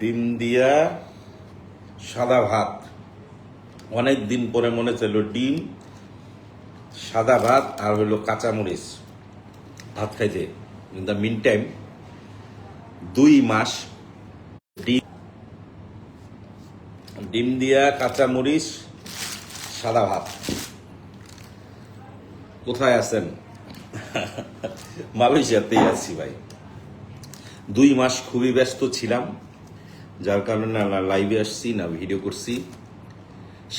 ডিম দিয়া সাদা ভাত। অনেক দিন পরে মনে ছিল ডিম, সাদা ভাত আর হইল কাঁচামরিচ। ভাত খাইতে। ইন দ্য মিন টাইম দুই মাস ডিম ডিম দিয়া কাঁচামরিচ, সাদা ভাত। কোথায় আছেন? মালয়েশিয়াতেই আছি ভাই। দুই মাস খুবই ব্যস্ত ছিলাম। যার কারণে না লাইভে আসছি, না ভিডিও করছি।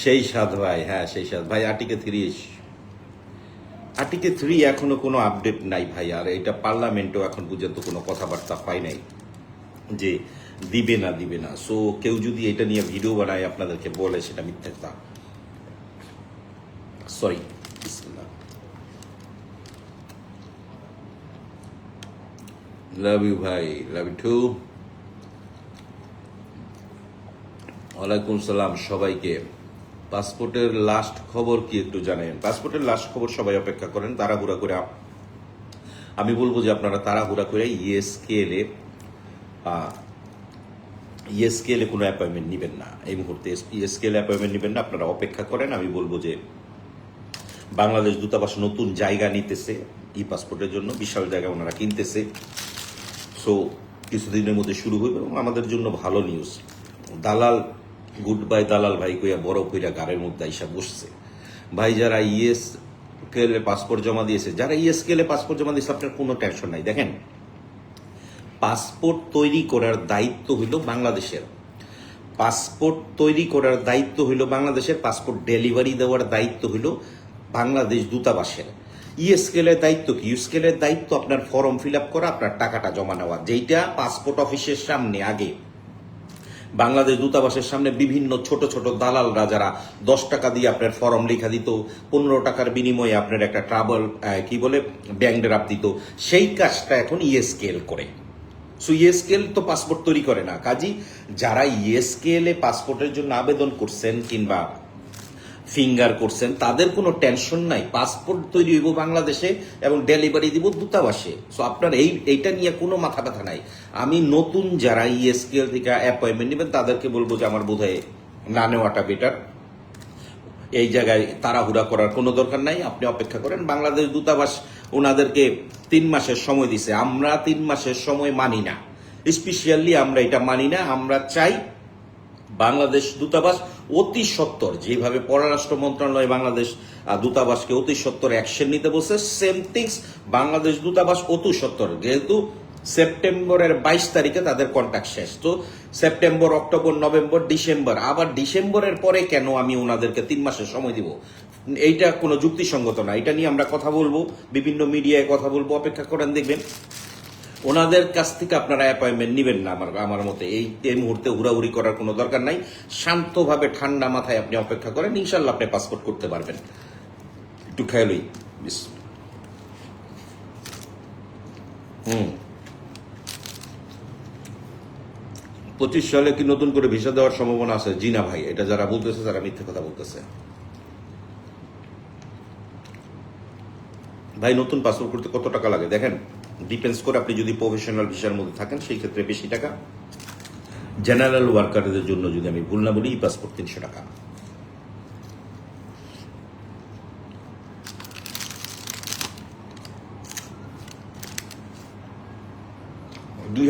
সেই স্বাদ ভাই হ্যাঁ সেই স্বাদ ভাই আর্টিকে থ্রি আর্টিকে থ্রি এখনও কোনো আপডেট নাই ভাই, আর এটা পার্লামেন্টও এখন পর্যন্ত কোনো কথাবার্তা হয় নাই যে দিবে না দিবে না। সো কেউ যদি এটা নিয়ে ভিডিও বানায়, আপনাদেরকে বলে, সেটা মিথ্যে সরি লাভ ইউ ভাই লাভ ইউ টু ওয়ালাইকুম সালাম সবাইকে। পাসপোর্টের লাস্ট খবর কি একটু জানেন? পাসপোর্টের লাস্ট খবর সবাই অপেক্ষা করেন, তাড়াহুড়া করে আমি বলব যে আপনারা তাড়াহুড়া করে ইএসকেএলে ইএসকেএলে কোনো অ্যাপয়েন্টমেন্ট নেবেন না। এই মুহূর্তে ইএসকেএল অ্যাপয়েন্টমেন্ট নেবেন না, আপনারা অপেক্ষা করেন। আমি বলব যে বাংলাদেশ দূতাবাস নতুন জায়গা নিতেছে ই পাসপোর্টের জন্য, বিশাল জায়গা ওনারা কিনতেছে। সো কিছুদিনের মধ্যে শুরু হইবে এবং আমাদের জন্য ভালো নিউজ দালাল গুড বাই দালাল ভাই কইয়া বড় কইরা গাড়ির মধ্যে আইসা বসছে। ভাই যারা ইএস কেলে পাসপোর্ট জমা দিয়েছে, যারা ইএস কেলে পাসপোর্ট জমা দিয়েছে, আপনার কোনো টেনশন নাই। দেখেন পাসপোর্ট তৈরি করার দায়িত্ব হইল বাংলাদেশের। পাসপোর্ট তৈরি করার দায়িত্ব হইল বাংলাদেশের। পাসপোর্ট ডেলিভারি দেওয়ার দায়িত্ব হইল বাংলাদেশ দূতাবাসের। ইএসকেলের দায়িত্ব কি? ইউস্কেলের দায়িত্ব আপনার ফর্ম ফিল আপ করা, আপনার টাকাটা জমা নেওয়া। যেইটা পাসপোর্ট অফিসের সামনে আগে বাংলাদেশ দূতাবাসের সামনে বিভিন্ন ছোট ছোট দালালরা যারা দশ টাকা দিয়ে আপনার ফর্ম লেখা দিত, পনেরো টাকার বিনিময়ে আপনার একটা ট্রাভেল কি বলে, ব্যাংক ড্রাফট দিত, সেই কাজটা এখন ইএসকেল করে। সো ইএসকেএল তো পাসপোর্ট তৈরি করে না। কাজী, যারা ইএসকেএল এ পাসপোর্টের জন্য আবেদন করছেন কিংবা ফিঙ্গার করছেন, তাদের কোনো টেনশন নাই। পাসপোর্ট তৈরি হইব বাংলাদেশে এবং ডেলিভারি দিব দূতাবাসে। সো আপনার এই, এইটা নিয়ে কোনো মাথা ব্যথা নাই। আমি নতুন যারা ইএসকেএল থেকে অ্যাপয়েন্টমেন্ট নেবেন, তাদেরকে বলব যে আমার বোধহয় না নেওয়াটা বেটার এই জায়গায় তাড়াহুড়া করার কোনো দরকার নাই। আপনি অপেক্ষা করেন। বাংলাদেশ দূতাবাস ওনাদেরকে তিন মাসের সময় দিছে। আমরা তিন মাসের সময় মানি না। স্পেশালি আমরা এটা মানি না। আমরা চাই বাংলাদেশ দূতাবাস অতি সত্তর যেভাবে পররাষ্ট্র মন্ত্রণালয় বাংলাদেশ দূতাবাসকে অতি সত্তর অ্যাকশন নিতে বলছে সেম থিংস বাংলাদেশ দূতাবাস অতি সত্তর, যেহেতু সেপ্টেম্বরের বাইশ তারিখে তাদের কন্ট্যাক্ট শেষ। তো সেপ্টেম্বর, অক্টোবর, নভেম্বর, ডিসেম্বর, আবার ডিসেম্বরের পরে কেন আমি ওনাদেরকে তিন মাসের সময় দিব? এইটা কোনো যুক্তিসঙ্গত না, এটা নিয়ে আমরা কথা বলব, বিভিন্ন মিডিয়ায় কথা বলব, অপেক্ষা করেন, দেখবেন। ওনাদের কাছ থেকে আপনারা অ্যাপয়েন্টমেন্ট নেবেন না আমার আমার মতে। এই এই মুহূর্তে হুড়াহুড়ি করার কোনো দরকার নাই। শান্তভাবে ঠান্ডা মাথায় আপনি অপেক্ষা করেন। ইনশাল্লাহ আপনি পাসপোর্ট করতে পারবেন। একটু খেয়ালই হুম। পঁচিশ সালে কি নতুন করে ভিসা দেওয়ার সম্ভাবনা আছে? জি না ভাই, এটা যারা বলতেছে তারা মিথ্যে কথা বলতেছে। ভাই, নতুন পাসপোর্ট করতে কত টাকা লাগে? দেখেন ডিপেন্ডস করে আপনি যদি প্রফেশনাল ভিসার মধ্যে থাকেন, সেই ক্ষেত্রে বেশি টাকা। জেনারেল ওয়ার্কারদের জন্য যদি আমি ভুল না বলি, ই পাসপোর্ট তিনশো টাকা। দুই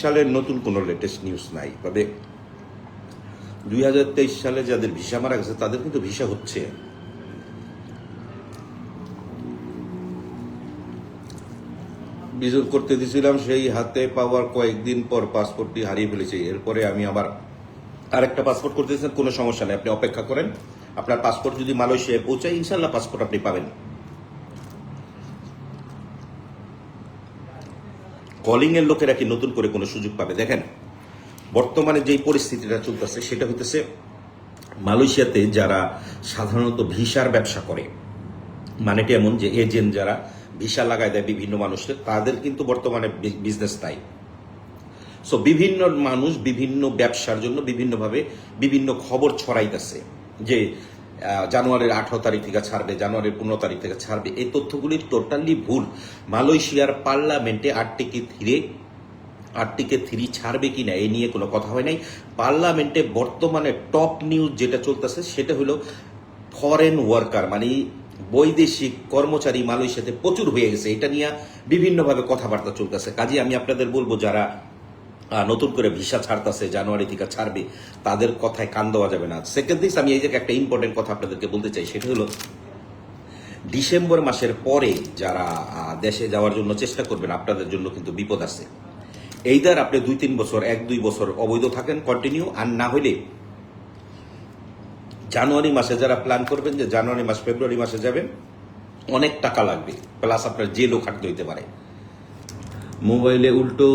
সালের নতুন কোনো লেটেস্ট নিউজ নাই। তবে দুই হাজার তেইশ সালে যাদের ভিসা মারা গেছে, তাদের কিন্তু ভিসা হচ্ছে। বিজোর করতে দিয়েছিলাম, সেই হাতে পাওয়ার কয়েকদিন পর পাসপোর্টটি হারিয়ে ফেলেছি। এরপরে আমি আবার আরেকটা পাসপোর্ট করতে দিয়েছেন, কোনো সমস্যা নেই, আপনি অপেক্ষা করেন। আপনার পাসপোর্ট যদি মালয়েশিয়ায় পৌঁছায় ইনশাল্লাহ পাসপোর্ট আপনি পাবেন। কলিং এর লোকেরা কি নতুন করে কোনো সুযোগ পাবে? দেখেন, বর্তমানে যেই পরিস্থিতিটা চলতেছে, সেটা হইতেছে মালয়েশিয়াতে যারা সাধারণত ভিসার ব্যবসা করে, মানেটা এমন যে এজেন্ট যারা ভিসা লাগায় দেয় বিভিন্ন মানুষকে তাদের কিন্তু বর্তমানে বিজনেস নাই সো বিভিন্ন মানুষ বিভিন্ন ব্যবসার জন্য বিভিন্নভাবে বিভিন্ন খবর ছড়াইতেছে যে জানুয়ারির আঠারো তারিখ থেকে ছাড়বে, জানুয়ারির পনেরো তারিখ থেকে ছাড়বে। এই তথ্যগুলি টোটালি ভুল। মালয়েশিয়ার পার্লামেন্টে আটটিকে ধীরে আটটিকে থ্রি ছাড়বে কি না এই নিয়ে কোনো কথা হয় নাই। পার্লামেন্টে বর্তমানে টপ নিউজ যেটা চলতেছে সেটা হলো ফরেন ওয়ার্কার মানে বৈদেশিক কর্মচারী মালয়েশিয়াতে প্রচুর হয়ে গেছে। এটা নিয়ে বিভিন্নভাবে কথাবার্তা চলতেছে। কাজে আমি আপনাদের বলব, যারা নতুন করে ভিসা ছাড়তেছে, জানুয়ারি থেকে ছাড়বে, তাদের কথায় কান দেওয়া যাবে না। সেকেন্ড দিস আমি এই জায়গায় একটা ইম্পর্টেন্ট কথা আপনাদেরকে বলতে চাই, সেটা হলো, ডিসেম্বর মাসের পরে যারা দেশে যাওয়ার জন্য চেষ্টা করবেন, আপনাদের জন্য কিন্তু বিপদ আছে। এইদার আপনি দুই তিন বছর এক দুই বছর অবৈধ থাকেন কন্টিনিউ আর না হইলে জানুয়ারি মাসে যারা প্ল্যান করবেন যে জানুয়ারি মাস ফেব্রুয়ারি মাসে যাবেন অনেক টাকা লাগবে। প্লাস আপনার জেলও খাটতে হইতে পারে। মোবাইলে উল্টো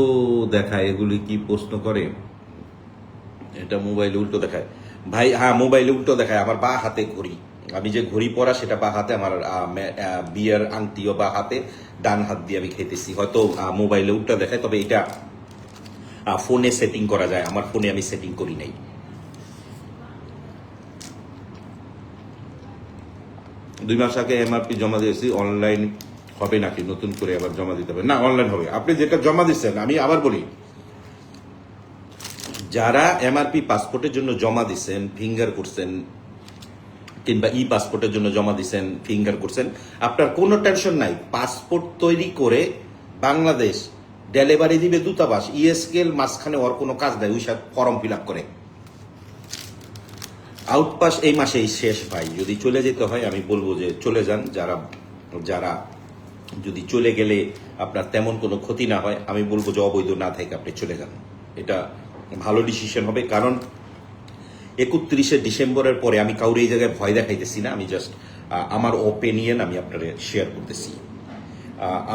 দেখায় এগুলি কি প্রশ্ন করে? এটা মোবাইলে উল্টো দেখায়। ভাই হ্যাঁ মোবাইলে উল্টো দেখায়। আমার বা হাতে ঘড়ি। আমি যে ঘড়ি পরা সেটা বা হাতে আমার বিয়ের আংটিও বা হাতে ডান হাত দিয়ে আমি খেতেছি। হয়তো মোবাইলে উল্টো দেখায় তবে এটা ফোনে সেটিং করা যায়। আমার ফোনে আমি সেটিং করি নাই। দুই মাস আগে এমআরপি জমা দিয়েছি অনলাইন হবে নাকি? নতুন করে আবার জমা দিতে হবে। না অনলাইন হবে। আপনি যেটা জমা দিচ্ছেন, আমি আবার বলি, যারা এমআরপি পাসপোর্টের জন্য জমা দিচ্ছেন ফিঙ্গার করছেন, কিংবা ই পাসপোর্টের জন্য জমা দিচ্ছেন ফিঙ্গার করছেন, আপনার কোনো টেনশন নাই। পাসপোর্ট তৈরি করে বাংলাদেশ ডেলিভারি দিবে দূতাবাস ইএসকেল মাঝখানে ওর কোনো কাজ নাই, ওই সব ফর্ম ফিল আপ করে। আউটপাস এই মাসেই শেষ ভাই। যদি চলে যেতে হয়, আমি বলব যে চলে যান। যারা যারা যদি চলে গেলে আপনার তেমন কোনো ক্ষতি না হয়, আমি বলব যে অবৈধ না থেকে আপনি চলে যান। এটা ভালো ডিসিশন হবে। কারণ একত্রিশে ডিসেম্বরের পরে আমি কাউরে এই জায়গায় ভয় দেখাইতেছি না। আমি জাস্ট আমার ওপিনিয়ন আমি আপনাদের শেয়ার করতেছি।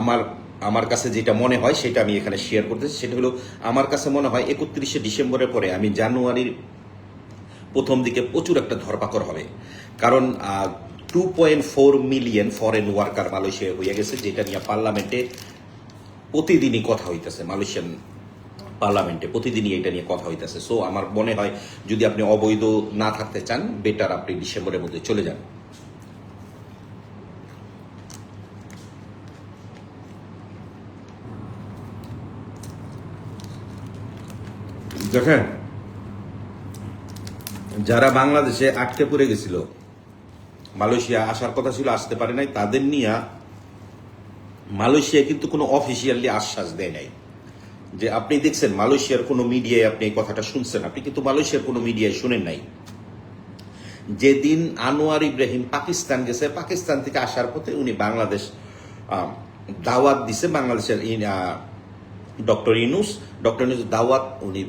আমার আমার কাছে যেটা মনে হয়, সেটা আমি এখানে শেয়ার করতেছি। সেটা হলো, আমার কাছে মনে হয় একত্রিশে ডিসেম্বরের পরে আমি জানুয়ারির প্রথম দিকে প্রচুর একটা ধরপাকড় হবে। কারণ two point four million foreign worker Malaysia হয়ে গেছে, যেটা নিয়ে পার্লামেন্টে প্রতিদিনই কথা হইতেছে, মালয়েশিয়ান পার্লামেন্টে প্রতিদিনই এটা নিয়ে কথা হইতেছে। সো আমার মনে হয় যদি আপনি অবৈধ না থাকতে চান বেটার আপনি ডিসেম্বরের মধ্যে চলে যান। দেখেন যারা বাংলাদেশে আটকে পড়ে গেছিল, মালয়েশিয়া আসার কথা ছিল, আসতে পারে নাই, তাদের নিয়ে মালয়েশিয়া কিন্তু কোনো অফিসিয়ালি আশ্বাস দেয় নাই। যে আপনি দেখছেন, মালয়েশিয়ার কোনো মিডিয়ায় আপনি এই কথাটা শুনছেন, আপনি কিন্তু মালয়েশিয়ার কোনো মিডিয়ায় শুনেন নাই। যেদিন আনোয়ার ইব্রাহিম পাকিস্তান গেছে, পাকিস্তান থেকে আসার পথে উনি বাংলাদেশ দাওয়াত দিছে বাংলাদেশের ডক্টর ইনুস। ডক্টর ইনুস দাওয়াত উনি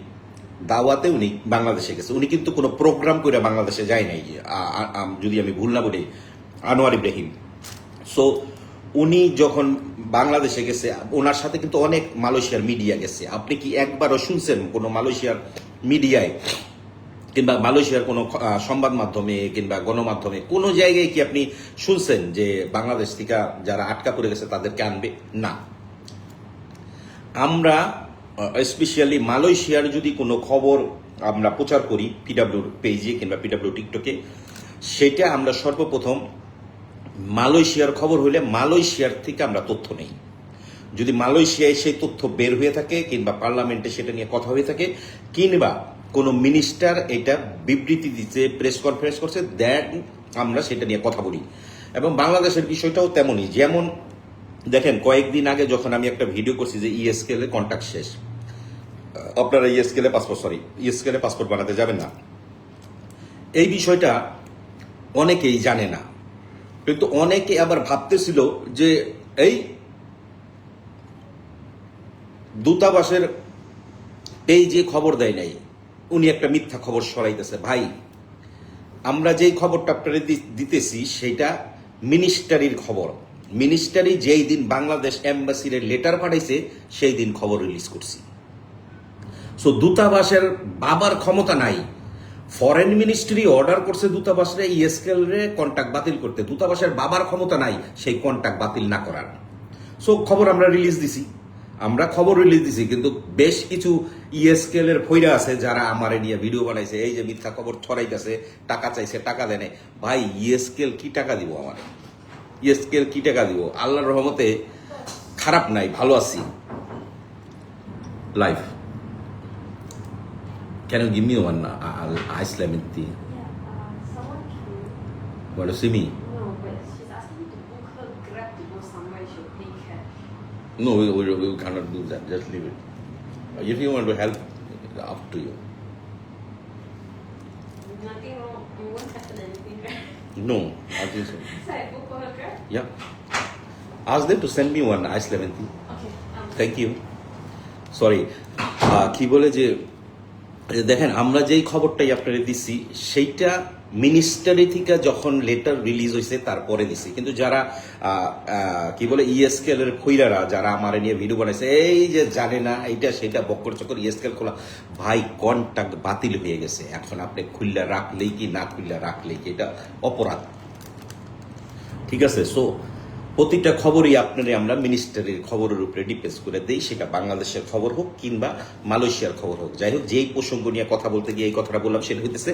দাওয়াতে উনি বাংলাদেশে গেছে। উনি কিন্তু কোনো প্রোগ্রাম করে বাংলাদেশে যায় নাই। যদি আমি ভুল না বলি, আনোয়ার ইব্রাহিম। সো উনি যখন বাংলাদেশে গেছে, ওনার সাথে কিন্তু অনেক মালয়েশিয়ার মিডিয়া গেছে। আপনি কি একবারও শুনছেন কোনো মালয়েশিয়ার মিডিয়ায় কিংবা মালয়েশিয়ার কোনো সংবাদ মাধ্যমে কিংবা গণমাধ্যমে কোনো জায়গায় কি আপনি শুনছেন যে বাংলাদেশ থেকে যারা আটকা পড়ে গেছে তাদেরকে আনবে? না। আমরা স্পেশালি মালয়েশিয়ার যদি কোনো খবর আমরা প্রচার করি পিডাব্লিউর পেজে কিংবা পিডাব্লিউ টিকটকে সেটা আমরা সর্বপ্রথম মালয়েশিয়ার খবর হলে মালয়েশিয়ার থেকে আমরা তথ্য নেই। যদি মালয়েশিয়ায় সেই তথ্য বের হয়ে থাকে কিংবা পার্লামেন্টে সেটা নিয়ে কথা হয়ে থাকে, কিংবা কোনো মিনিস্টার এটা বিবৃতি দিতে প্রেস কনফারেন্স করছে দেন আমরা সেটা নিয়ে কথা বলি। এবং বাংলাদেশের বিষয়টাও তেমনই। যেমন দেখেন, কয়েকদিন আগে যখন আমি একটা ভিডিও করছি যে ইএসকেল এর কন্ট্যাক্ট শেষ আপনারা ইএসকেল পাসপোর্ট সরি ইএসকেল পাসপোর্ট বানাতে যাবেন না। এই বিষয়টা অনেকেই জানে না। কিন্তু অনেকে আবার ভাবতেছিল যে এই দূতাবাসের এই যে খবর দেয় নাই, উনি একটা মিথ্যা খবর সরাইতেছে। ভাই, আমরা যেই খবরটা আপনাদের দিতেছি, সেটা মিনিস্টারির খবর। মিনিস্টারি যেই দিন বাংলাদেশ এম্বাসির লেটার পাঠাইছে, সেই দিন খবর রিলিজ করছি। সো দূতাবাসের বাবার ক্ষমতা নাই। ফরেন মিনিস্ট্রি অর্ডার করছে দূতাবাসরে ইএসকেল রে কন্ট্যাক্ট বাতিল করতে। দূতাবাসের বাবার ক্ষমতা নাই, সেই কন্ট্যাক্ট বাতিল না করার। সো খবর আমরা রিলিজ দিছি। আমরা খবর রিলিজ দিছি, কিন্তু বেশ কিছু ইএসকেল এর ফইরা আছে, যারা আমার নিয়ে ভিডিও বানাইছে, এই যে মিথ্যা খবর ছড়াইতেছে, টাকা চাইছে, টাকা দেয় নাই। ভাই ইএসকেল কি টাকা দিব আমার? ইএসকেল কি টাকা দিব আল্লাহর রহমতে খারাপ নাই ভালো আছি uh, uh, ice lemon tea? Yeah, uh, someone came. Want to see me? No, but she's asking to book her grab to go somewhere. She'll pay cash. No, we, we, we cannot do that. Just leave it. Uh, If you want to help, up to you. Nothing No, I think so. So I book for her grab. Yeah. Ask them to send me one ice lemon tea. Okay. Um, thank you sorry কি বলে যে যে দেখেন, আমরা যেই খবরটাই আপনারা দিছি, সেইটা মিনিস্টারি থেকে যখন লেটার রিলিজ হয়েছে তারপরে দিছি। কিন্তু যারা কি বলে ইএসকেল এর খৈরারা, যারা আমার নিয়ে ভিডিও বানাইছে, এই যে জানে না, এইটা সেটা, বক্কর চক্কর ইএসকেল খোলা, ভাই কন্ট্যাক্ট বাতিল হয়ে গেছে। এখন আপনি খুললা রাখলেই কি, না খুললা রাখলেই কি, এটা অপরাধ। ঠিক আছে? সো প্রতিটা খবরই আপনারে আমরা মিনিস্টারের খবরের উপরে ডিপেন্স করে দেই। সেটা বাংলাদেশের খবর হোক কিংবা মালয়েশিয়ার খবর হোক। যাই হোক, যেই প্রসঙ্গ নিয়ে কথা বলতে গিয়ে এই কথাটা বললাম, সেটা হইতেছে,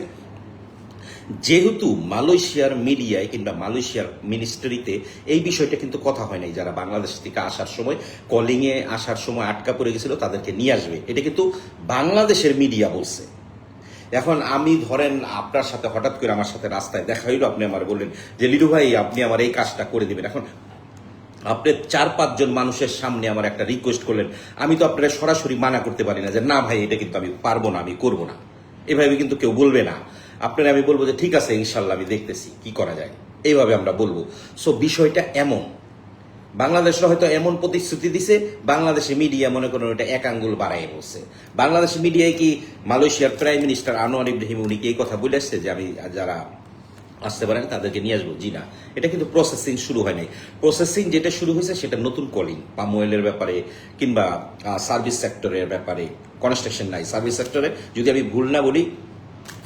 যেহেতু মালয়েশিয়ার মিডিয়ায় কিংবা মালয়েশিয়ার মিনিস্ট্রিতে এই বিষয়টা কিন্তু কথা হয় নাই, যারা বাংলাদেশ থেকে আসার সময় কলিংয়ে আসার সময় আটকা পড়ে গেছিল, তাদেরকে নিয়ে আসবে। এটা কিন্তু বাংলাদেশের মিডিয়া বলছে। এখন আমি ধরেন আপনার সাথে হঠাৎ করে আমার সাথে রাস্তায় দেখা হইল, আপনি আমার বললেন যে লিডু ভাই, আপনি আমার এই কাজটা করে দিবেন। এখন আপনি চার পাঁচজন মানুষের সামনে আমার একটা রিকোয়েস্ট করলেন। আমি তো আপনারা সরাসরি মানা করতে পারি না যে, না ভাই, এটা কিন্তু আমি পারব না, আমি করব না। এভাবে কিন্তু কেউ বলবে না। আপনারা আমি বলব যে, ঠিক আছে ইনশাল্লাহ আমি দেখতেছি, কি করা যায়। এইভাবে আমরা বলব। সো বিষয়টা এমন। বাংলাদেশে হয়তো এমন প্রতিশ্রুতি দিছে, বাংলাদেশে মিডিয়া মনে করেন ওটা এক আঙ্গুল বাড়াই বলছে বাংলাদেশ মিডিয়ায় কি মালয়েশিয়ার প্রাইম মিনিস্টার আনোয়ার ইব্রাহিম উনি কি এই কথা বলে আসছে যে, আমি, যারা আসতে পারেন তাদেরকে নিয়ে আসব। জি না। এটা কিন্তু প্রসেসিং শুরু হয় নাই। প্রসেসিং যেটা শুরু হয়েছে, সেটা নতুন কলিং পাম অয়েলের ব্যাপারে কিংবা সার্ভিস সেক্টরের ব্যাপারে কনস্ট্রাকশন নাই। সার্ভিস সেক্টরে যদি আমি ভুল না বলি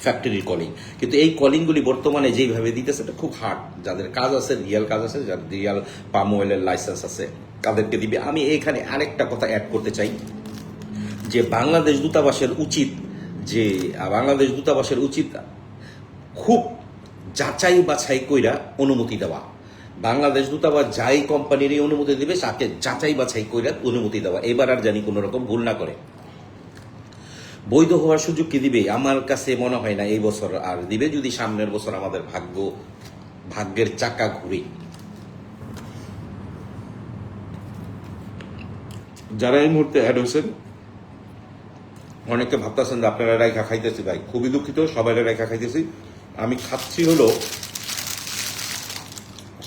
ফ্যাক্টরির কলিং কিন্তু এই কলিংগুলি বর্তমানে যেইভাবে দিতেছে, এটা খুব হার্ড যাদের কাজ আছে রিয়াল কাজ আছে যাদের রিয়াল পাম অয়েলের লাইসেন্স আছে, তাদেরকে দিবে। আমি এখানে আরেকটা কথা অ্যাড করতে চাই, যে বাংলাদেশ দূতাবাসের উচিত, যে বাংলাদেশ দূতাবাসের উচিত খুব যাচাই বাছাই কইরা অনুমতি দেওয়া। বাংলাদেশ দূতাবাস যাই কোম্পানির এই অনুমতি দেবে, তাকে যাচাই বাছাই কইরা অনুমতি দেওয়া। এবার আর জানি কোনো রকম ভুল না করে। বৈধ হওয়ার সুযোগ কি দিবে? আমার কাছে মনে হয় না এই বছর আর দিবে, যদি সামনের বছর আমাদের ভাগ্য, ভাগ্যের চাকা ঘুরি। যারা এই মুহূর্তে অ্যাড হয়েছেন, অনেকে ভাবতেছেন যে আপনারা রেখা খাইতেছি ভাই। খুবই দুঃখিত সবাই রেখা খাইতেছি। আমি খাচ্ছি হলো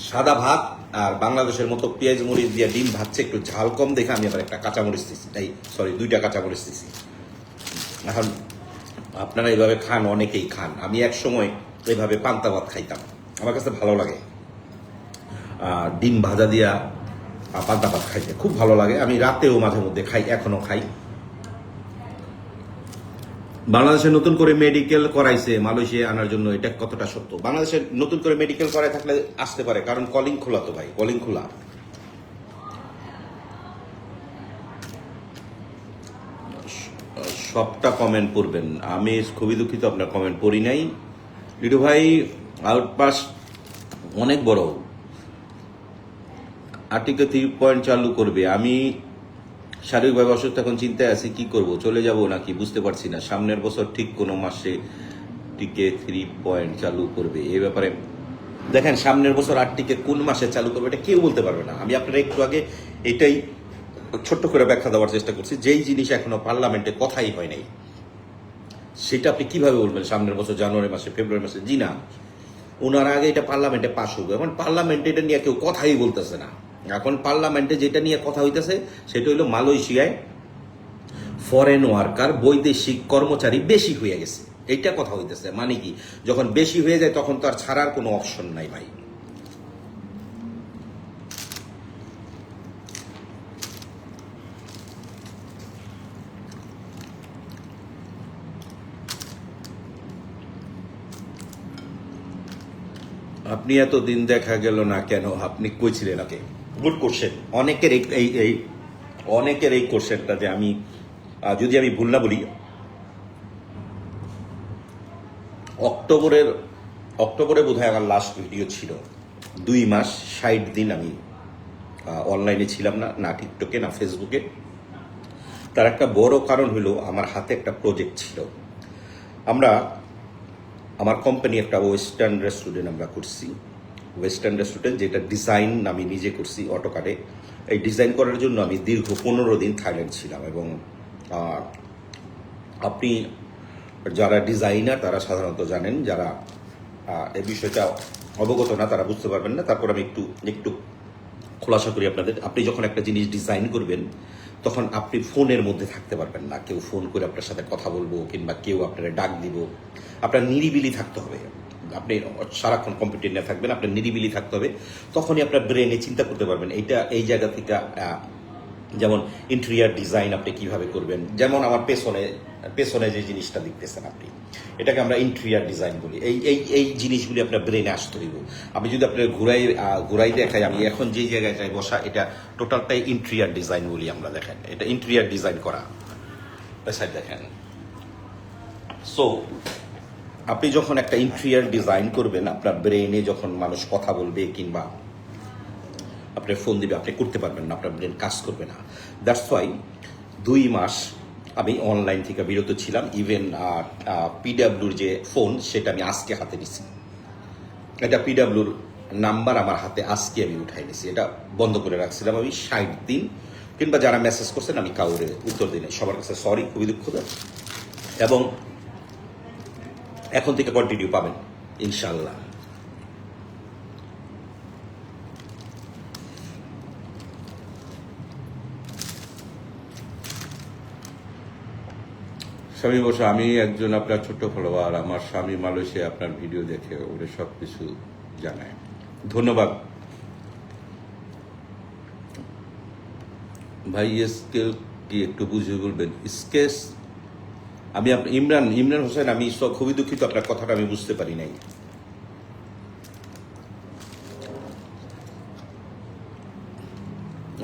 সাদা ভাত আর বাংলাদেশের মতো পেঁয়াজ মরিচ দিয়ে ডিম ভাজছে, একটু ঝাল কম দেখে আমি আবার একটা কাঁচামরিচ দিচ্ছি এই সরি দুইটা কাঁচামরিচ দিচ্ছি এখন আপনারা এইভাবে খান, অনেকেই খান। আমি এক সময় এইভাবে পান্তা ভাত খাইতাম। আমার কাছে ভালো লাগে। ডিম ভাজা দিয়া পান্তা ভাত খাইতে খুব ভালো লাগে। আমি রাতেও মাঝে মধ্যে খাই, এখনও খাই। বাংলাদেশে নতুন করে মেডিকেল করাইছে মালয়েশিয়া আনার জন্য, এটা কতটা সত্য? বাংলাদেশে নতুন করে মেডিকেল করাই থাকলে আসতে পারে, কারণ কলিং খোলা তো ভাই কলিং খোলা। সবটা কমেন্ট পড়বেন। আমি খুবই দুঃখিত, আপনার কমেন্ট পড়ি নাই। লিডু ভাই আউটপাস অনেক বড়। আর্টিকেল থ্রি পয়েন্ট চালু করবে। আমি শারীরিকভাবে অসুস্থ, এখন চিন্তায় আছি, কি করব? চলে যাব নাকি? বুঝতে পারছি না। সামনের বছর ঠিক কোনো মাসে টিকে থ্রি পয়েন্ট চালু করবে? এই ব্যাপারে দেখেন, সামনের বছর আটটিকে কোন মাসে চালু করবে এটা কেউ বলতে পারবে না। আমি আপনারা একটু আগে এটাই ছোট্ট করে ব্যাখ্যা দেওয়ার চেষ্টা করছি। যেই জিনিস এখনও পার্লামেন্টে কথাই হয় নাই, সেটা আপনি কীভাবে বলবেন? সামনের বছর জানুয়ারি মাসে, ফেব্রুয়ারি মাসে? জি না। ওনার আগে এটা পার্লামেন্টে পাশ হবে এখন পার্লামেন্টে এটা নিয়ে কেউ কথাই বলতেছে না। এখন পার্লামেন্টে যেটা নিয়ে কথা হইতেছে, সেটা হলো মালয়েশিয়ায় ফরেন ওয়ার্কার বৈদেশিক কর্মচারী বেশি হয়ে গেছে। এইটা কথা হইতেছে। মানে কি? যখন বেশি হয়ে যায়, তখন তো আর ছাড়ার কোনো অপশন নাই ভাই। আপনি এত দিন দেখা গেল না কেন? আপনি কইছিলেন ওকে। গুড কোশ্চেন অনেকের এই এই অনেকের এই কোশ্চেনটা যে আমি যদি আমি ভুল না বলি, অক্টোবরের অক্টোবরে বোধহয় আমার লাস্ট ভিডিও ছিল। দুই মাস, ষাট দিন আমি অনলাইনে ছিলাম না না টিকটকে না ফেসবুকে তার একটা বড় কারণ হলো আমার হাতে একটা প্রজেক্ট ছিল। আমরা আমার কোম্পানি একটা ওয়েস্টার্ন রেস্টুরেন্ট আমরা করছি। ওয়েস্টার্ন রেস্টুরেন্ট যেটা ডিজাইন আমি নিজে করছি অটোকারে, এই ডিজাইন করার জন্য আমি দীর্ঘ পনেরো দিন থাইল্যান্ড ছিলাম এবং আপনি যারা ডিজাইনার তারা সাধারণত জানেন, যারা এই বিষয়টা অবগত না তারা বুঝতে পারবেন না। তারপর আমি একটু একটু খোলাসা করি আপনাদের। আপনি যখন একটা জিনিস ডিজাইন করবেন, তখন আপনি ফোনের মধ্যে থাকতে পারবেন না। কেউ ফোন করে আপনার সাথে কথা বলব কিংবা কেউ আপনার ডাক দিব। আপনার নিরিবিলি থাকতে হবে। আপনি সারাক্ষণ কম্পিউটার নিয়ে থাকবেন, আপনার নিরিবিলি থাকতে হবে, তখনই আপনার ব্রেনে চিন্তা করতে পারবেন। এইটা, এই জায়গা থেকে যেমন ইন্টেরিয়ার ডিজাইন আপনি কীভাবে করবেন, যেমন আমার পেছনে পেছনে যে জিনিসটা দেখতেছেন আপনি, এটাকে আমরা ইন্টেরিয়ার ডিজাইন বলি। এই এই এই জিনিসগুলি আপনার ব্রেনে আসতে হইব। আমি যদি আপনার ঘুরাই ঘুরাই দেখাই, আমি এখন যে জায়গাটায় বসা, এটা টোটালটাই ইন্টেরিয়ার ডিজাইন বলি আমরা দেখেন। এটা ইন্টেরিয়ার ডিজাইন করা। দেখেন। সো আপনি যখন একটা ইন্টেরিয়ার ডিজাইন করবেন, আপনার ব্রেনে যখন মানুষ কথা বলবে কিংবা আপনি ফোন দিবে, আপনি করতে পারবেন না, আপনার ব্রেন কাজ করবে না। দ্যাটস ওয়াই দুই মাস আমি অনলাইন থেকে বিরত ছিলাম। ইভেন পিডাব্লিউর যে ফোন সেটা আমি আজকে হাতে নিছি। এটা পিডাব্লিউর নাম্বার আমার হাতে আজকে আমি উঠাই নিছি। এটা বন্ধ করে রাখছিলাম আমি ষাট দিন। কিংবা যারা মেসেজ করছেন, আমি কাউরে উত্তর দিই নাই। সবার কাছে সরি খুবই দুঃখদ এবং এখন থেকে কন্টিনিউ পাবেন ইনশাল্লাহ স্বামী বসে, আমি একজন আপনার ছোট্ট ফলোয়ার আমার স্বামী মালয়েশিয়া আপনার ভিডিও দেখে ওরে সব কিছু জানায়। ধন্যবাদ। ভাই স্কেল কি একটু বুঝে বলবেন? স্কেচ আমি ইমরান ইমরান হোসেন, আমি খুবই দুঃখিত, আপনার কথাটা আমি বুঝতে পারি নাই।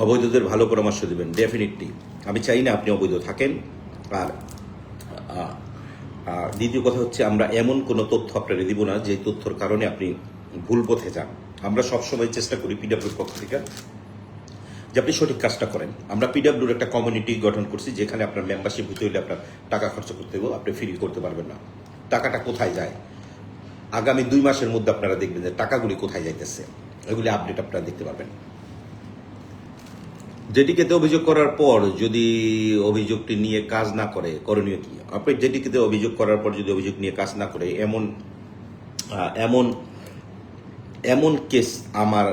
অবৈধদের ভালো পরামর্শ দিবেন ডেফিনেটলি আমি চাই না আপনি অবৈধ থাকেন। আর দ্বিতীয় কথা হচ্ছে, আমরা এমন কোনো তথ্য আপনাকে দিব না যে তথ্যর কারণে আপনি ভুল পথে যান। আমরা সবসময় চেষ্টা করি পিডাব্লিউর পক্ষ থেকে। যে আপনি সঠিক কাজটা করেন। আমরা পিডাব্লিউর একটা কমিউনিটি গঠন করছি, যেখানে আপনার মেম্বারশিপ হতে হলে আপনার টাকা খরচ করতে হবে আপনি ফ্রি করতে পারবেন না। টাকাটা কোথায় যায়? আগামী দুই মাসের মধ্যে আপনারা দেখবেন যে টাকাগুলি কোথায় যাইতেছে। এগুলি আপডেট আপনারা দেখতে পারবেন। জেটিকেতে অভিযোগ করার পর যদি অভিযোগটি নিয়ে কাজ না করে, করণীয় কি? আপনি জেটিকেতে অভিযোগ করার পর যদি অভিযোগ নিয়ে কাজ না করে, এমন এমন এমন কেস আমার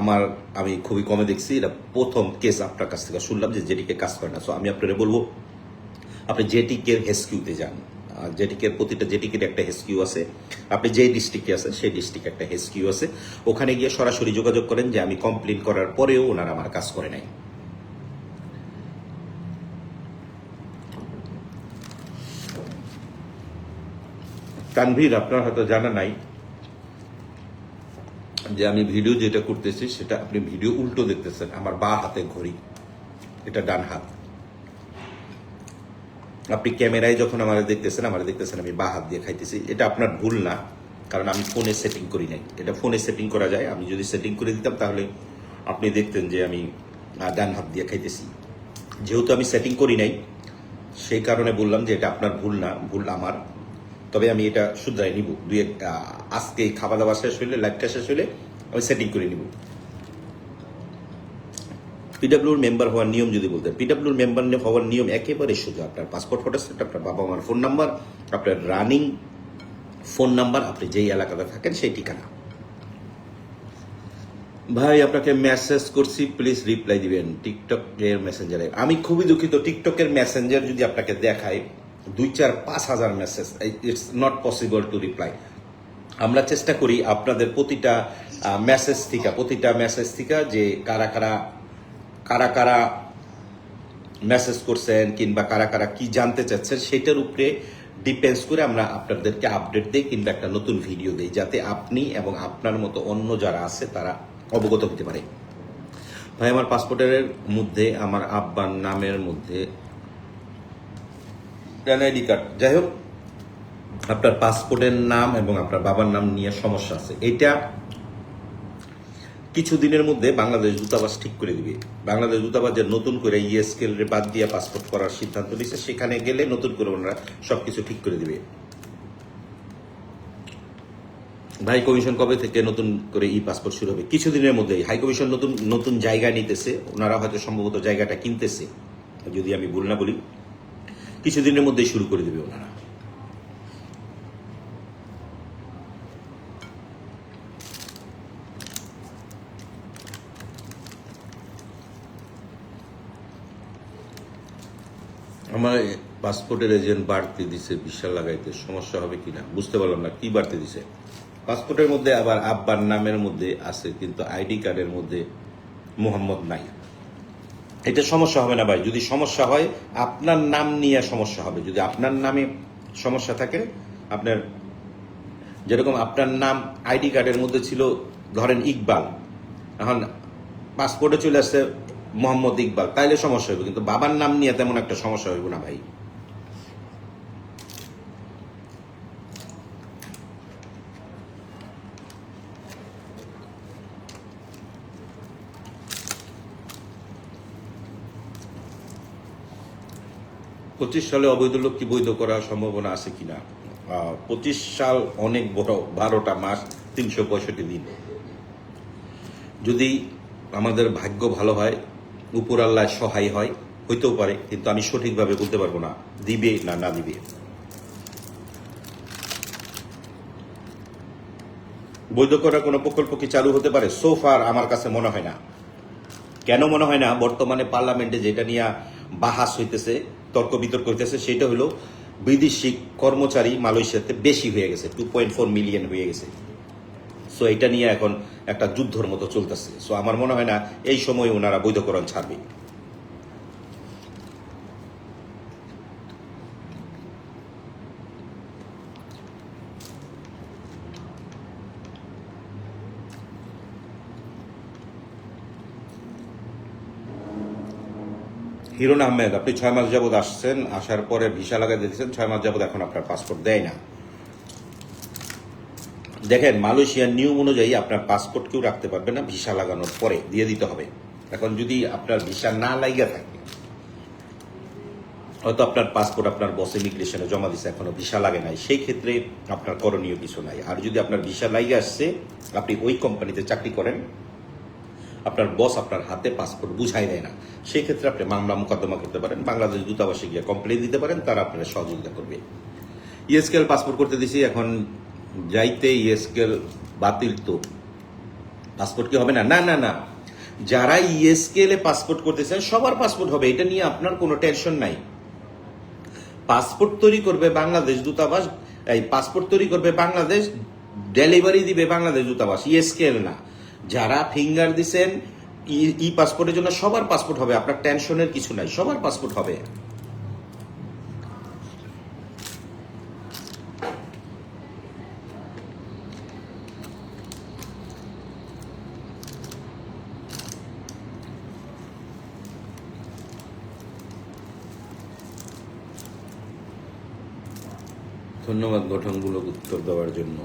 আমার, আমি খুবই কমে দেখছি, এটা প্রথম কেস আপনার কাছ থেকে শুনলাম যে জেটিকে কাজ করে না। সো আমি আপনারা বলব, আপনি জেটিকের হেসকিউতে যান। জেটিকের প্রতিটা, জেটিকের একটা হেসকিউ আছে। আপনি যে ডিস্ট্রিক্টে আছেন, সেই ডিস্ট্রিক্টে একটা হেসকিউ আছে। ওখানে গিয়ে সরাসরি যোগাযোগ করেন যে, আমি কমপ্লেন করার পরেও ওনারা আমার কাজ করে নাই। তানভীর, আপনার হয়তো জানা নাই যে আমি ভিডিও যেটা করতেছি সেটা আপনি ভিডিও উল্টো দেখতেছেন। আমার বা হাতে ঘড়ি এটা ডান হাত। আপনি ক্যামেরায় যখন আমার দেখতেছেন আমার দেখতেছেন আমি বা হাত দিয়ে খাইতেছি। এটা আপনার ভুল না কারণ আমি ফোনে সেটিং করি নাই। এটা ফোনে সেটিং করা যায়। আমি যদি সেটিং করে দিতাম তাহলে আপনি দেখতেন যে আমি ডান হাত দিয়ে খাইতেছি। যেহেতু আমি সেটিং করি নাই সেই কারণে বললাম যে এটা আপনার ভুল না ভুল আমার। তবে আমি এটা শুধরাই নিব। দুই এক আহ, আজকে খাওয়া দাওয়া শেষ হইলে লাইভটা শেষ হইলে আমি সেটিং করে নিব। পিডাব্লিউর মেম্বার হওয়ার নিয়ম যদি বলতেন পিডাব্লিউর মেম্বার হওয়ার নিয়ম একেবারে সোজা। আপনার পাসপোর্ট ফটো সেট আপনার বাবা মার ফোন নাম্বার আপনার রানিং ফোন নাম্বার আপনি যেই এলাকাতে থাকেন সেই ঠিকানা। ভাই, আপনাকে মেসেজ করছি প্লিজ রিপ্লাই দিবেন টিকটক এর মেসেঞ্জারে আমি খুবই দুঃখিত টিকটকের মেসেঞ্জার যদি আপনাকে দেখায়, দুই চার পাঁচ হাজার message it's not possible to reply আমরা চেষ্টা করি আপনাদের প্রতিটা মেসেজ থেকে, প্রতিটা মেসেজ থেকে যে কারা কারা কারা কারা মেসেজ করছেন কিংবা কারা কারা কি জানতে চাচ্ছেন, সেটার উপরে ডিপেন্ডস করে আমরা আপনাদেরকে আপডেট দিই কিংবা একটা নতুন ভিডিও দিই, যাতে আপনি এবং আপনার মতো অন্য যারা আছে তারা অবগত হতে পারে। ভাই, আমার পাসপোর্টের মধ্যে, আমার আব্বার নামের মধ্যে আইডি কার্ড। যাই হোক আপনার পাসপোর্টের নাম এবং আপনার বাবার নাম নিয়ে সমস্যা আছে। এটা কিছু দিনের মধ্যে বাংলাদেশ দূতাবাস ঠিক করে দিবে। বাংলাদেশ দূতাবাস যে নতুন করে ইএসকেল বাদ দিয়ে পাসপোর্ট করার সিদ্ধান্ত নিচ্ছে সেখানে গেলে নতুন করে ওনারা সবকিছু ঠিক করে দিবে। ভাই কমিশন কবে থেকে নতুন করে ই পাসপোর্ট শুরু হবে? কিছুদিনের মধ্যেই। হাই কমিশন নতুন নতুন জায়গা নিতেছে। ওনারা হয়তো সম্ভবত জায়গাটা কিনতেছে। যদি আমি ভুল না বলি, কিছুদিনের মধ্যেই শুরু করে দেবে ওনারা আমার পাসপোর্টের এজেন্ট বাড়তি দিছে, বিশাল লাগাইতে, সমস্যা হবে কিনা? বুঝতে পারলাম না, কি বাড়তি দিছে? পাসপোর্টের মধ্যে আবার আব্বার নামের মধ্যে আছে, কিন্তু আইডি কার্ডের মধ্যে মোহাম্মদ নাই। এটা সমস্যা হবে না ভাই, যদি সমস্যা হয়, আপনার নাম নিয়ে সমস্যা হবে। যদি আপনার নামে সমস্যা থাকে, আপনার যেরকম আপনার নাম আইডি কার্ডের মধ্যে ছিল, ধরেন ইকবাল, এখন পাসপোর্টে চলে আসছে মোহাম্মদ ইকবাল, তাইলে সমস্যা হবে কিন্তু বাবার নাম নিয়ে তেমন একটা সমস্যা হইব না ভাই। পঁচিশ সালে অবৈধ লোক কি বৈধ করার সম্ভাবনা আছে কিনা? পঁচিশ সাল অনেক বড়, বারোটা মাস, তিনশো পঁয়ষট্টি দিন। যদি আমাদের ভাগ্য ভালো হয়, উপর আল্লাহ সহায় হয়, হইতেও পারে, কিন্তু আমি সঠিকভাবে বলতে পারব না, দিবে না না দিবে। বৈধ করার কোনো প্রকল্প কি চালু হতে পারে? সোফার আমার কাছে মনে হয় না। কেন মনে হয় না? বর্তমানে পার্লামেন্টে যেটা নিয়ে বাহাস হইতেছে তর্ক বিতর্ক হইতেছে সেটা হলো বিদেশি কর্মচারী মালয়েশিয়াতে বেশি হয়ে গেছে টু পয়েন্ট ফোর মিলিয়ন হয়ে গেছে। সো এটা নিয়ে এখন একটা যুদ্ধর মতো চলতেছে। সো আমার মনে হয় না এই সময় ওনারা বৈধকরণ ছাড়বে। হিরোন আহমেদ, আপনি ছয় মাস যাবত আসছেন, আসার পরে ভিসা লাগাই দিয়েছেন ছয় মাস যাবত এখন আপনার পাসপোর্ট দেয় না। দেখেন, মালয়েশিয়ার নিয়ম অনুযায়ী আপনার পাসপোর্ট কেউ রাখতে পারবে না ভিসা লাগানোর পরে, দিয়ে দিতে হবে। এখন যদি আপনার ভিসা না লাগিয়া থাকে, হয়তো আপনার পাসপোর্ট আপনার বস ইমিগ্রেশনে জমা দিচ্ছে এখনও ভিসা লাগে নাই, সেই ক্ষেত্রে আপনার করণীয় কিছু নাই। আর যদি আপনার ভিসা লাগে আসছে, আপনি ওই কোম্পানিতে চাকরি করেন আপনার বস আপনার হাতে পাসপোর্ট বুঝাই দেয় না। সেই ক্ষেত্রে আপনি মামলা মোকদ্দমা করতে পারেন, বাংলাদেশ দূতাবাসে গিয়ে কমপ্লেন দিতে পারেন, তারা আপনার সহযোগিতা করবে। ইএসকেল পাসপোর্ট করতে দিছি, এখন যাইতে ইএসকেল বাতিল তো। পাসপোর্ট কি হবে না? না না না। যারা ইএসকেল এ পাসপোর্ট করতে চায়, সবার পাসপোর্ট হবে, এটা নিয়ে আপনার কোনো টেনশন নাই। পাসপোর্ট তৈরি করবে বাংলাদেশ দূতাবাস, এই পাসপোর্ট তৈরি করবে বাংলাদেশ ডেলিভারি দিবে বাংলাদেশ দূতাবাস ইএসকেল না। যারা ফিঙ্গার দিছেন, ই পাসপোর্টের জন্য সবার পাসপোর্ট হবে, আপনার টেনশনের কিছু নাই, সবার পাসপোর্ট হবে। ধন্যবাদ গঠনমূলক উত্তর দেওয়ার জন্য।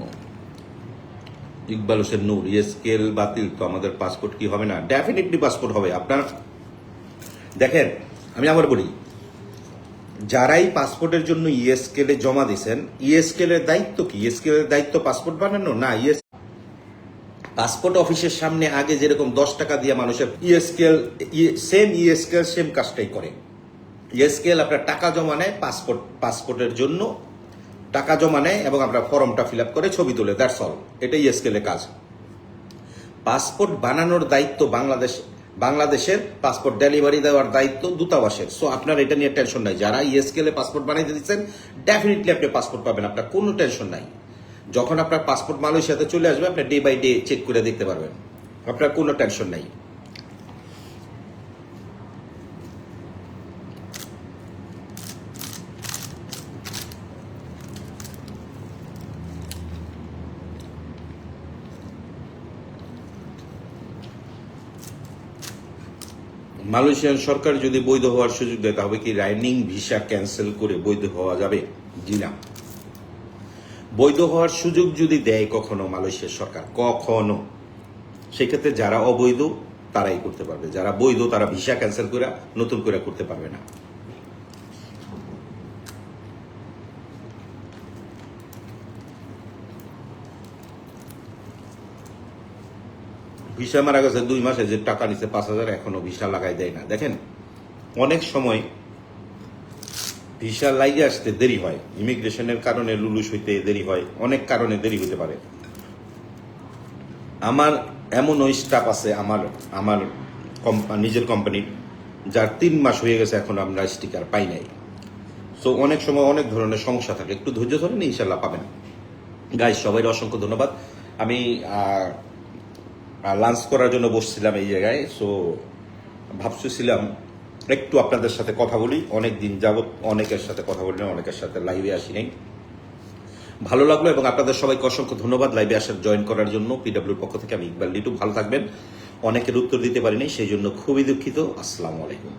ইকবাল হোসেন নূর স্কেল বাতিল, তো আমাদের পাসপোর্ট কি হবে না? ডেফিনেটলি পাসপোর্ট হবে। আপনার, দেখেন, আমি আবার বলি, যারাই পাসপোর্টের জন্য ইএসকেলে জমা দিয়েছেন ইএসকেলের দায়িত্ব কি? ইএসকেলের দায়িত্ব পাসপোর্ট বানানো না ইএস পাসপোর্ট অফিসের সামনে আগে যেরকম দশ টাকা দিয়ে মানুষের ইএসকেল সেম ইএসকেল সেম কাজটাই করে। ইএসকেল আপনার টাকা জমা নেয় পাসপোর্ট, পাসপোর্টের জন্য। টাকা জমা নেয় এবং আপনার ফর্মটা ফিল করে ছবি তোলে দ্যাটস অল এটাই ইএসকেলে কাজ। পাসপোর্ট বানানোর দায়িত্ব বাংলাদেশ বাংলাদেশের পাসপোর্ট ডেলিভারি দেওয়ার দায়িত্ব দূতাবাসের। সো আপনার এটা নিয়ে টেনশন নাই। যারা ইএসকেলে পাসপোর্ট বানাইতে দিচ্ছেন ডেফিনেটলি আপনি পাসপোর্ট পাবেন। আপনার কোনো টেনশন নাই। যখন আপনার পাসপোর্ট মালয়েশিয়াতে চলে আসবে, আপনি ডে বাই ডে চেক করে দেখতে পারবেন। আপনার কোনো টেনশন নাই। মালয়েশিয়ান সরকার যদি বৈধ হওয়ার সুযোগ দেয়, তাহলে কি রাইনিং ভিসা ক্যান্সেল করে বৈধ হওয়া যাবে? জি না। বৈধ হওয়ার সুযোগ যদি দেয় কখনো মালয়েশিয়ার সরকার? কখনো। সেক্ষেত্রে যারা অবৈধ, তারাই করতে পারবে। যারা বৈধ, তারা ভিসা ক্যান্সেল করে নতুন করে করতে পারবে না। ভিসা মারা গেছে দুই মাসে, যে টাকা নিচ্ছে পাঁচ হাজার, এখনও ভিসা লাগাই দেয় না। দেখেন, অনেক সময় ভিসা লাইগে আসতে দেরি হয়। ইমিগ্রেশনের কারণে লুলুস হইতে দেরি হয়। অনেক কারণে দেরি হতে পারে। আমার এমন ওই স্টাফ আছে, আমার আমার নিজের কোম্পানির যার তিন মাস হয়ে গেছে এখন আমরা স্টিকার পাই নাই। সো অনেক সময় অনেক ধরনের সমস্যা থাকে। একটু ধৈর্য ধরেন ইনশাল্লাহ পাবেন। গাইজ সবাই অসংখ্য ধন্যবাদ। আমি লাঞ্চ করার জন্য বসছিলাম এই জায়গায় সো ভাবছিলাম একটু আপনাদের সাথে কথা বলি। অনেক দিন যাবৎ অনেকের সাথে কথা বলি অনেকের সাথে লাইভে আসি নাই। ভালো লাগল এবং আপনাদের সবাইকে অসংখ্য ধন্যবাদ লাইভে আসার জয়েন করার জন্য। পিডাব্লিউর পক্ষ থেকে আমি ইকবাল লিটু, ভালো থাকবেন। অনেকের উত্তর দিতে পারিনি, সেই জন্য খুবই দুঃখিত। আসসালামু আলাইকুম।